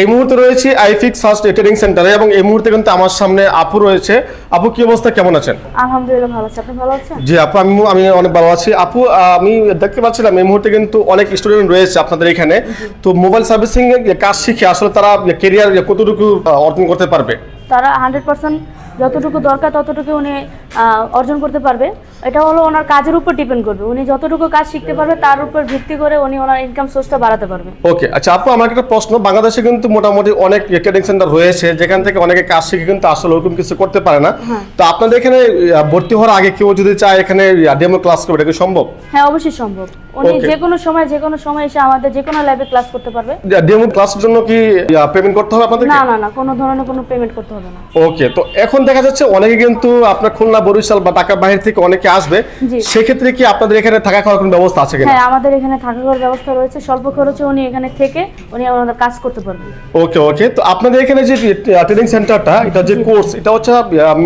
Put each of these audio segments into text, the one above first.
এই মুহূর্তে রয়েছি আইফিক্স ফার্স্ট ট্রেনিং সেন্টারে এবং এই মুহূর্তে কিন্তু আমার সামনে আপু রয়েছে। আপু কি অবস্থা? কেমন আছেন? আলহামদুলিল্লাহ ভালো আছি। আপনি ভালো আছেন? জি আপু আমি আমি অনেক ভালো আছি। আপু আমি দেখতে পাচ্ছিলাম এই মুহূর্তে কিন্তু অনেক স্টুডেন্ট রয়েছে আপনাদের এখানে। তো মোবাইল সার্ভিসিং এর কাজ শিখে আসলে তারা ক্যারিয়ার কতটুকু অর্জন করতে পারবে? তারা হান্ড্রেড পার্সেন্ট যতটুকু দরকার ততটুকু উনি অর্জন করতে পারবে। এটা হলো ওনার কাজের উপর ডিপেন্ড করবে। উনি যতটুকু কাজ শিখতে পারবে তার উপর ভিত্তি করে উনি ওনার ইনকাম সোর্সটা বাড়াতে পারবে। ওকে আচ্ছা আপু আমার একটা প্রশ্ন। বাংলাদেশে কিন্তু মোটামুটি অনেক ট্রেনিং সেন্টার রয়েছে যেখান থেকে অনেকে কাজ শিখে কিন্তু আসলে ওরকম কিছু করতে পারে না। তো আপনাদের এখানে ভর্তি হওয়ার আগে কেউ যদি চায় এখানে ডেমো ক্লাস করবে এটা কি সম্ভব? হ্যাঁ অবশ্যই সম্ভব। উনি যে কোনো সময় যে কোনো সময় এসে আমাদের যে কোনো ল্যাবে ক্লাস করতে পারবে। ডেমো ক্লাসের জন্য কি পেমেন্ট করতে হবে আপনাদেরকে? না না না কোনো ধরনের কোনো পেমেন্ট করতে হবে না। ওকে তো এখন দেখা যাচ্ছে অনেকে কিন্তু আপনার খুলনা বরিশাল বা ঢাকা বাইরে থেকে অনেকে আসবে। সেক্ষেত্রে কি আপনাদের এখানে থাকা খাওয়ার কোনো ব্যবস্থা আছে কিনা? হ্যাঁ আমাদের এখানে থাকা খাওয়ার ব্যবস্থা রয়েছে। স্বল্প খরচে উনি এখানে থেকে উনি আমাদের কাজ করতে পারবেন। ওকে ওকে তো আপনাদের এখানে যে ট্রেনিং সেন্টারটা এটা যে কোর্স এটা হচ্ছে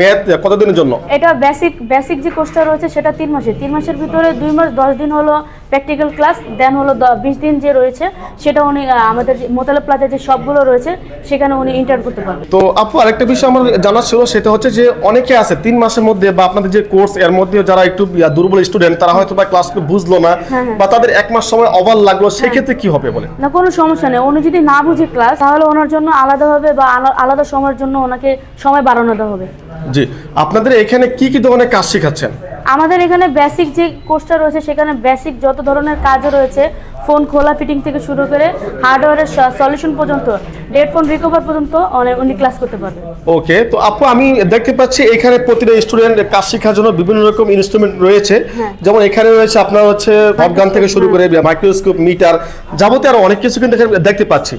ম্যাথ কতদিনের জন্য? এটা বেসিক বেসিক যে কোর্সটা রয়েছে সেটা তিন মাসের। তিন মাসের ভিতরে দুই মাস দশ দিন হলো প্র্যাকটিক্যাল ক্লাস দেন হলো বিশ দিন যে রয়েছে সেটা উনি আমাদের যে মোতালেব প্লাজা যে সবগুলো রয়েছে সেখানে উনি ইন্টার করতে পারবেন। তো আপু আরেকটা বিষয় আমার জানার ছিল সেটা হচ্ছে যে অনেকে আছে তিন মাসের মধ্যে বা আপনাদের যে কোর্স এর মধ্যে যারা একটু দুর্বল স্টুডেন্ট তারা হয়তো বা ক্লাস বুঝলো না হ্যাঁ, হ্যাঁ। বা তাদের এক মাস সময় অভার লাগল সেক্ষেত্রে কি হবে বলে? না কোনো সমস্যা নেই। উনি যদি না বুঝে ক্লাস তাহলে ওনার জন্য আলাদা আলাদাভাবে বা আলাদা সময়ের জন্য ওনাকে সময় বাড়ানো হবে। জি। আপনাদের এখানে কি কি ধরনের কাজ শেখাচ্ছেন? আমাদের এখানে বেসিক যে কোর্সটা রয়েছে সেখানে বেসিক যত ধরনের কাজও রয়েছে ফোন খোলা ফিটিং থেকে শুরু করে হার্ডওয়্যারের সলিউশন পর্যন্ত ডেড ফোন রিকভার পর্যন্ত উনি- ক্লাস করতে পারবেন ওকে তো আপু আমি দেখতে পাচ্ছি এখানে প্রতিটা স্টুডেন্ট কাজ শেখার জন্য বিভিন্ন রকম ইনস্ট্রুমেন্ট রয়েছে। হ্যাঁ। যেমন এখানে রয়েছে আপনার হচ্ছে গান থেকে শুরু করে মাইক্রোস্কোপ মিটার যাবতীয় আরও অনেক কিছু কিন্তু দেখতে পাচ্ছি।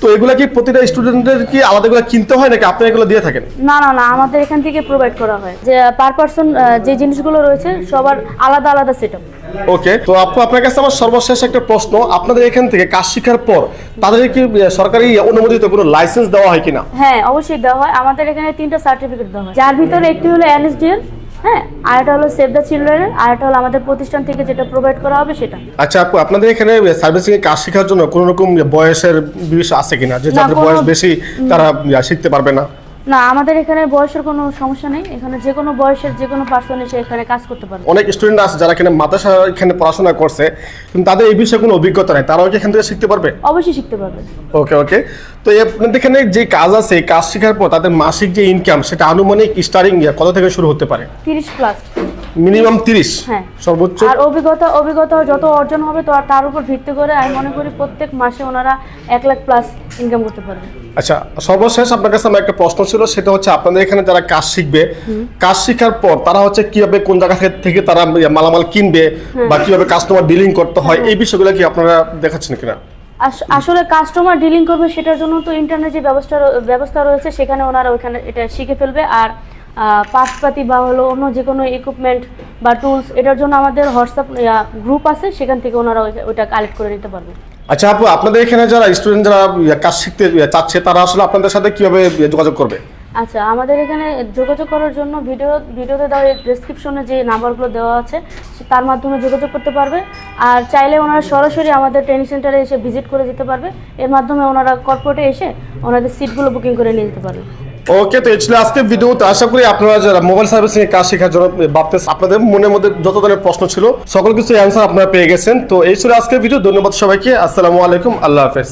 তো এগুলা কি প্রতিটা স্টুডেন্টের কি আলাদা করে কিনতে হয় নাকি আপনি এগুলো দিয়ে থাকেন? না না না আমাদের এখান থেকে প্রোভাইড করা হয়। যে পার পার্সন যে জিনিসগুলো রয়েছে সবার আলাদা আলাদা সেট ওকে তো আপু আপনার কাছে আমার সর্বশেষ একটা প্রশ্ন আপনাদের এখান থেকে কাজ শেখার পর তাদের কি সরকারি অনুমোদিত কোনো লাইসেন্স দেওয়া হয় কিনা? হ্যাঁ অবশ্যই দেওয়া হয়। আমাদের এখানে তিনটা সার্টিফিকেট দেওয়া হয়। যার ভিতরে একটি হলো এনএসডিএল হ্যাঁ আরেকটা হলো সেভ দ্য চিলড্রেন আরেকটা হলো আমাদের প্রতিষ্ঠান থেকে যেটা প্রোভাইড করা হবে সেটা। আচ্ছা আপু আপনাদের এখানে সার্ভিসিং এ কাজ শেখার জন্য কোনো রকম বয়সের বিষয় আছে কিনা? যে যাদের বয়স বেশি তারা শিখতে পারবে না? না আমাদের এখানে বয়সের কোনো সমস্যা নেই। এখানে যে কোনো বয়সের যে কোনো পার্সন এসে এখানে কাজ করতে পারে অনেক স্টুডেন্ট আছে যারা এখানে মাদ্রাসা এখানে পড়াশোনা করছে কিন্তু তাদের এই বিষয়ে কোনো অভিজ্ঞতা নেই। তারাও কি এখান থেকে শিখতে পারবে? অবশ্যই শিখতে পারবে। ওকে ওকে তো আপনাদের এখানে যে কাজ আছে কাজ শেখার পর তাদের মাসিক যে ইনকাম সেটা আনুমানিক স্টার্টিং কত থেকে শুরু হতে পারে? তিরিশ প্লাস মিনিমাম তিরিশ হ্যাঁ। সর্বোচ্চ। আর অভিজ্ঞতা অভিজ্ঞতা যত অর্জন হবে তো আর তার উপর ভিত্তি করে আমি মনে করি প্রত্যেক মাসে ওনারা এক লাখ প্লাস ইনকাম করতে পারবে আচ্ছা সর্বশেষ আপনার কাছে আমার একটা প্রশ্ন ছিল সেটা হচ্ছে আপনাদের এখানে যারা কাজ শিখবে কাজ শেখার পর তারা হচ্ছে কীভাবে কোন জায়গা থেকে- তারা মালামাল কিনবে বা কীভাবে কাস্টমার ডিলিং করতে হয় এই বিষয়গুলো কি আপনারা দেখাচ্ছেন কিনা? আসলে কাস্টমার ডিলিং করবে সেটার জন্য তো ইন্টারনেট যে ব্যবস্থা ব্যবস্থা রয়েছে সেখানে ওনারা ওইখানে এটা শিখে ফেলবে। আর পার্টসপাতি বা হলো অন্য যে কোনো ইকুইপমেন্ট বা টুলস এটার জন্য আমাদের হোয়াটসঅ্যাপ গ্রুপ আছে সেখান থেকে ওনারা ওইটা কালেক্ট করে নিতে পারবে। আচ্ছা আপু আপনাদের এখানে যারা স্টুডেন্ট যারা কাজ শিখতে চাচ্ছে তারা আসলে আপনাদের সাথে কীভাবে যোগাযোগ করবে? আচ্ছা আমাদের এখানে যোগাযোগ করার জন্য ভিডিও ভিডিওতে দেওয়া ডেসক্রিপশনে যে নাম্বারগুলো দেওয়া আছে তার মাধ্যমে যোগাযোগ করতে পারবে। আর চাইলে ওনারা সরাসরি আমাদের ট্রেনিং সেন্টারে এসে ভিজিট করে যেতে পারবে। এর মাধ্যমে ওনারা কর্পোরেটে এসে ওনাদের সিটগুলো বুকিং করে নিয়ে যেতে পারবে। ওকে তো এছিল আজকে ভিডিওতে আশা করি আপনারা যারা মোবাইল সার্ভিসিং এর কাজ শেখার জন্য ভাবতেছেন, আপনাদের মনের মধ্যে যত ধরনের প্রশ্ন ছিল, সকল কিছু অ্যান্সার আপনারা পেয়ে গেছেন। তো এই ছিল আজকের ভিডিও ধন্যবাদ সবাইকে, আসসালামু আলাইকুম, আল্লাহ হাফেজ।